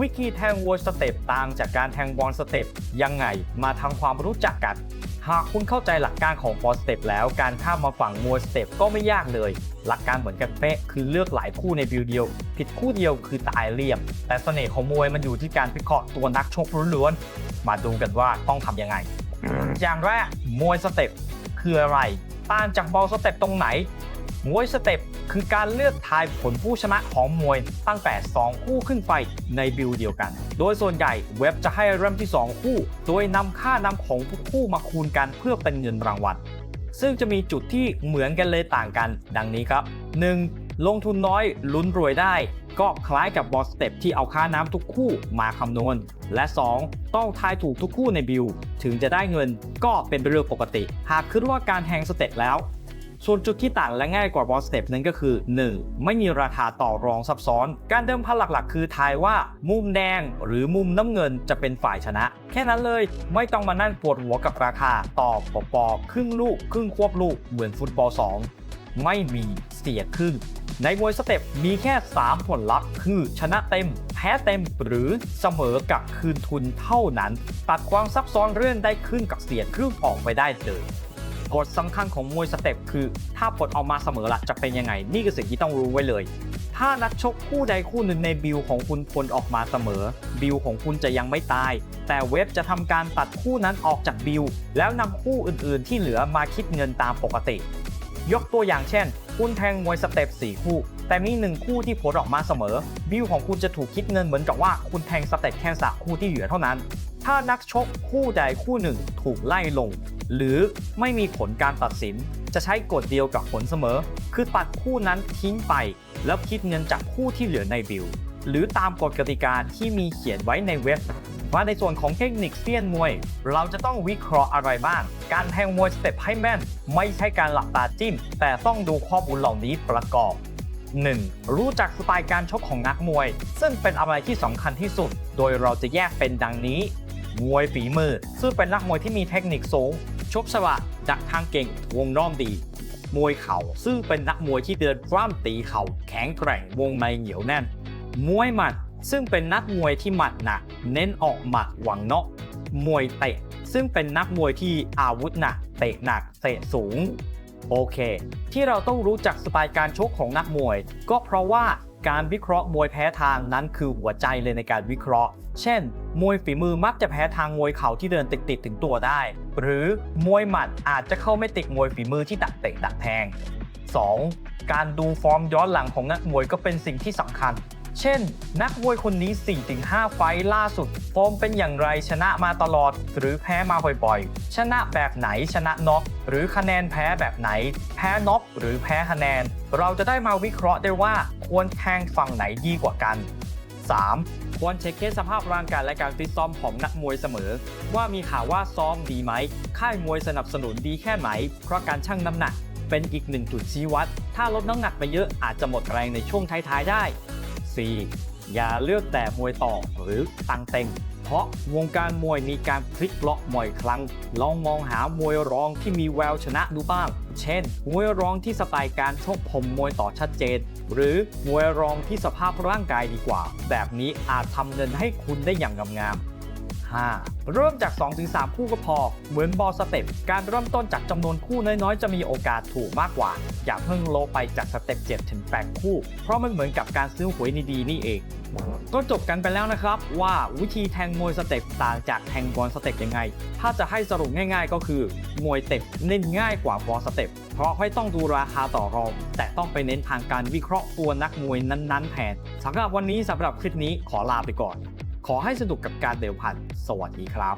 วิธีแทงวอลสเต็ปต่างจากการแทงบอลสเต็ปยังไงมาทำความรู้จักกัน หากคุณเข้าใจหลักการของบอลสเต็ปแล้วการข้ามมาฝั่งมวยสเต็ปก็ไม่ยากเลย หลักการเหมือนกันเป๊ะคือเลือกหลายคู่ในบิวเดียว ผิดคู่เดียวคือตายเลี่ยมแต่เสน่ห์ของมวยมันอยู่ที่การพิเคราะห์ตัวนักชกล้วนๆมาดูกันว่าต้องทำยังไง อย่างแรกมวยสเต็ปคืออะไร ต่างจากบอลสเต็ปตรงไหน มวยสเต็ปคือการเลือกทายผลผู้ชนะของมวยตั้งแต่ 2 คู่ขึ้นไปในบิลเดียวกัน โดยส่วนใหญ่เว็บจะให้เริ่มที่ 2 คู่ โดยนำค่านำของทุกคู่มาคูณกันเพื่อเป็นเงินรางวัล ซึ่งจะมีจุดที่เหมือนกันเลยต่างกัน ดังนี้ครับ 1. ลงทุนน้อยลุ้นรวยได้ ก็คล้ายกับบอสเต็ปที่เอาค่าน้ำทุกคู่มาคำนวณ และ 2. ต้องทายถูกทุกคู่ในบิลถึงจะได้เงินก็เป็นเรื่องปกติ หากคิดว่าการแทงสเต็ปแล้ว ส่วนจุดที่ต่างและง่ายกว่าบอสเต็ปนั้นก็คือ 1. ไม่มีราคาต่อรองซับซ้อน การเดิมพันหลักๆ คือทายว่ามุมแดงหรือมุมน้ำเงินจะเป็นฝ่ายชนะ แค่นั้นเลยไม่ต้องมานั่งปวดหัวกับราคาต่อปอปอครึ่งลูก ครึ่งควบลูกเหมือนฟุตบอล 2 ไม่มีเสียครึ่งในมวยสเต็ปมีแค่ 3 ผลลัพธ์คือชนะเต็ม แพ้เต็มหรือเสมอกับคืนทุนเท่านั้น ตัดความซับซ้อนเรื่องได้ขึ้นกับเสียครึ่งออกไปได้เลย กฎสำคัญของมวยสเต็ปคือ ถ้าผลออกมาเสมอละจะเป็นยังไง นี่คือสิ่งที่ต้องรู้ไว้เลย ถ้านักชกคู่ใดคู่หนึ่งในบิลของคุณผลออกมาเสมอ บิลของคุณจะยังไม่ตาย แต่เว็บจะทำการตัดคู่นั้นออกจากบิลแล้วนำคู่อื่นๆ ที่เหลือมาคิดเงินตามปกติ ยกตัวอย่างเช่น คุณแทงมวยสเต็ป4คู่ แต่มีหนึ่งคู่ที่ผลออกมาเสมอ บิลของคุณจะถูกคิดเงินเหมือนกับว่าคุณแทงสเต็ปแค่สามคู่ที่เหลือเท่านั้น ถ้านักชกคู่ใดคู่หนึ่งถูกไล่ลง หรือไม่มีผลการตัดสิน จะใช้กฎเดียวกับผลเสมอ คือตัดคู่นั้นทิ้งไป แล้วคิดเงินจากคู่ที่เหลือในบิลหรือตามกฎกติกาที่มีเขียนไว้ในเว็บว่าในส่วนของเทคนิคเซียนมวย เราจะต้องวิเคราะห์อะไรบ้าง การแทงมวยสเต็ปให้แม่น ไม่ใช่การหลับตาจิ้ม แต่ต้องดูข้อมูลเหล่านี้ประกอบ 1. รู้จักสไตล์การชกของนักมวย ซึ่งเป็นอะไรที่สำคัญที่สุด โดยเราจะแยกเป็นดังนี้ มวยฝีมือ ซึ่งเป็นนักมวยที่มีเทคนิคสูง ชกฉลาดดักทางเก่งวงน้อมดี มวยเข่าซึ่งเป็นนักมวยที่เดินพร่ำตีเข่าแข็งแกร่งวงในเหนียวแน่น มวยหมัดซึ่งเป็นนักมวยที่หมัดหนักเน้นออกหมัดหวังเน็อกมวยเตะ ซึ่งเป็นนักมวยที่อาวุธหนักเตะหนักเตะสูง โอเค ที่เราต้องรู้จักสไตล์การชกของนักมวย ก็เพราะว่า การวิเคราะห์มวยแพ้ทางนั้นคือหัวใจเลยในการวิเคราะห์ เช่น มวยฝีมือมักจะแพ้ทางมวยเข่าที่เดินติดติดถึงตัวได้ หรือมวยหมัดอาจจะเข้าไม่ติดมวยฝีมือที่ดักเตะดักแทง 2. การดูฟอร์มย้อนหลังของนักมวยก็เป็นสิ่งที่สำคัญ เช่น นักมวยคนนี้ 4-5 ไฟล์ล่าสุดฟอร์มเป็นอย่างไรชนะมาตลอด หรือแพ้มาบ่อยๆ ชนะแบบไหนชนะน็อกหรือคะแนนแพ้แบบไหน แพ้น็อกหรือแพ้คะแนน เราจะได้มาวิเคราะห์ได้ว่าควรแทงฝั่งไหนดีกว่ากัน 3. ควรเช็คเคสสภาพร่างกายและการฟิตซ้อมของนักมวยเสมอ ว่ามีข่าวว่าซ้อมดีไหม ค่ายมวยสนับสนุนดีแค่ไหน เพราะการชั่งน้ำหนักเป็นอีกหนึ่งจุดชี้วัด ถ้าลดน้ำหนักไปเยอะอาจจะหมดแรงในช่วงท้ายๆได้ 4. อย่าเลือกแต่มวยต่อหรือตังเต็ง เพราะวงการมวยมีการพลิกล็อกบ่อยครั้ง ลองมองหามวยรองที่มีแววชนะดูบ้าง เช่น มวยรองที่สไตล์การชกผมมวยต่อชัดเจน หรือมวยรองที่สภาพร่างกายดีกว่า แบบนี้อาจทำเงินให้คุณได้อย่างงามๆ 5. เริ่มจาก 2-3 คู่ก็พอ เหมือนบอลสเต็ป การเริ่มต้นจากจำนวนคู่น้อยๆ จะมีโอกาสถูกมากกว่า อย่าเพิ่งโลไปจากสเต็ป7-8คู่ เพราะมันเหมือนกับการซื้อหวยดีๆนี่เอง ก็จบกันไปแล้วนะครับ ว่าวิธีแทงมวยสเต็ปต่างจากแทงบอลสเต็ปยังไง ถ้าจะให้สรุปง่ายๆ ก็คือ มวยเต็ปเน้นง่ายกว่าบอลสเต็ปเพราะไม่ต้องดูราคาต่อรอง แต่ต้องไปเน้นทางการวิเคราะห์ตัวนักมวยนั้นๆแทนสำหรับวันนี้สำหรับคลิปนี้ขอลาไปก่อน ขอให้สนุกกับการเดิมพัน สวัสดีครับ